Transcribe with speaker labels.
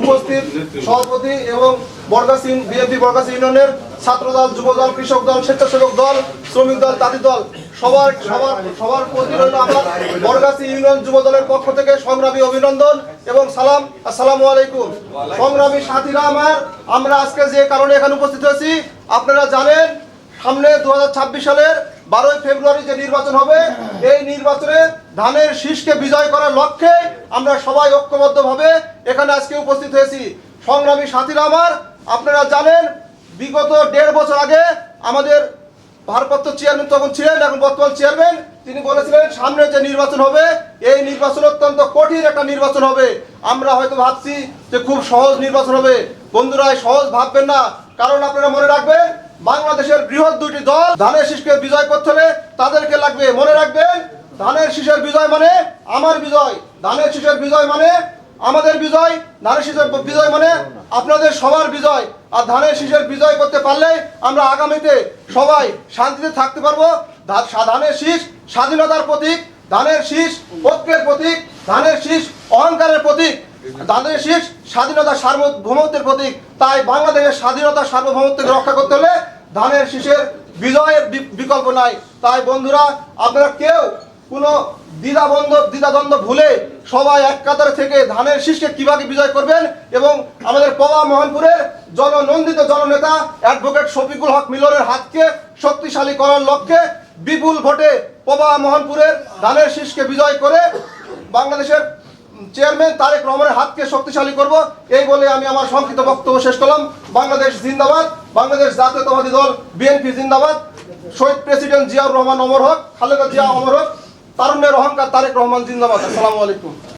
Speaker 1: উপস্থিত সভাপতি এবং বরগাছি বিএনপি বরগাছি ইউনিয়নের ছাত্র দল যুব দল কৃষক দল, স্বেচ্ছাসেবক দল, শ্রমিক দল, তাঁতি দল, সবার সবার সবার প্রতি রইল আমার বরগাছি ইউনিয়ন যুব দলের পক্ষ থেকে সংগ্রামী অভিনন্দন এবং সালাম। আসসালামু আলাইকুম। সংগ্রামী সাথীরা আমার, আমরা আজকে যে কারণে এখানে উপস্থিত হয়েছি, আপনারা জানেন, সামনে দু হাজার ছাব্বিশ সালের বারোই ফেব্রুয়ারি যে নির্বাচন হবে, এই নির্বাচনে ধানের শীষকে বিজয় করার লক্ষ্যে আমরা সবাই ঐক্যবদ্ধভাবে এখানে আজকে উপস্থিত হয়েছি। সংগ্রামী সাথীরা আমার, আপনারা জানেন, বিগত দেড় বছর আগে আমাদের ভারপ্রাপ্ত চেয়ারম্যান তখন ছিলেন, এখন বর্তমান চেয়ারম্যান। তিনি বলেছিলেন, সামনে যে নির্বাচন হবে, এই নির্বাচন অত্যন্ত কঠিন একটা নির্বাচন হবে। আমরা হয়তো ভাবছি যে খুব সহজ নির্বাচন হবে। বন্ধুরা সহজ ভাববেন না। কারণ আপনারা মনে রাখবেন, বাংলাদেশের বৃহৎ দুটি দল, ধানের শীষকে বিজয় করতে হলে তাদেরকে লাগবে। মনে রাখবেন ধানের শীষের বিজয় মানে আমার বিজয়। ধানের শীষের বিজয় মানে আমাদের বিজয়, ধানের শীষের বিজয় মানে আপনাদের সবার বিজয়। আর ধানের শীষের বিজয় করতে পারলে আমরা আগামীতে সবাই শান্তিতে থাকতে পারব। ধানের শীষ স্বাধীনতার প্রতীক, ধানের শীষ ঐক্যের প্রতীক, ধানের শীষ অহংকারের প্রতীক, ধানের শীষ স্বাধীনতা সার্বভৌমত্বের প্রতীক। তাই বাংলাদেশের স্বাধীনতা সার্বভৌমত্বকে রক্ষা করতে হলে ধানের শীষের বিজয়ের বিকল্প নাই। তাই বন্ধুরা, আপনারা কেউ কোনো দ্বিধাবন্ধ দ্বিধাদ্বন্দ্ব ভুলে সবাই এক কাতারে থেকে ধানের শীষকে কীভাবে বিজয় করবেন এবং আমাদের পবা মোহনপুরের জননন্দিত জননেতা অ্যাডভোকেট শফিকুল হক মিলনের হাতকে শক্তিশালী করার লক্ষ্যে বিপুল ভোটে পবা মোহনপুরের ধানের শীষকে বিজয় করে বাংলাদেশের চেয়ারম্যান তারেক রহমানের হাতকে শক্তিশালী করব। এই বলে আমি আমার সংক্ষিপ্ত বক্তব্য শেষ করলাম। বাংলাদেশ জিন্দাবাদ, বাংলাদেশ জাতীয়তাবাদী দল, বিএনপি জিন্দাবাদ। শহীদ প্রেসিডেন্ট জিয়াউর রহমান অমর হক, খালেদা জিয়া অমর হক। তারুণ্যের অহংকার তারেক রহমান জিন্দাবাদ। আসসালামু আলাইকুম।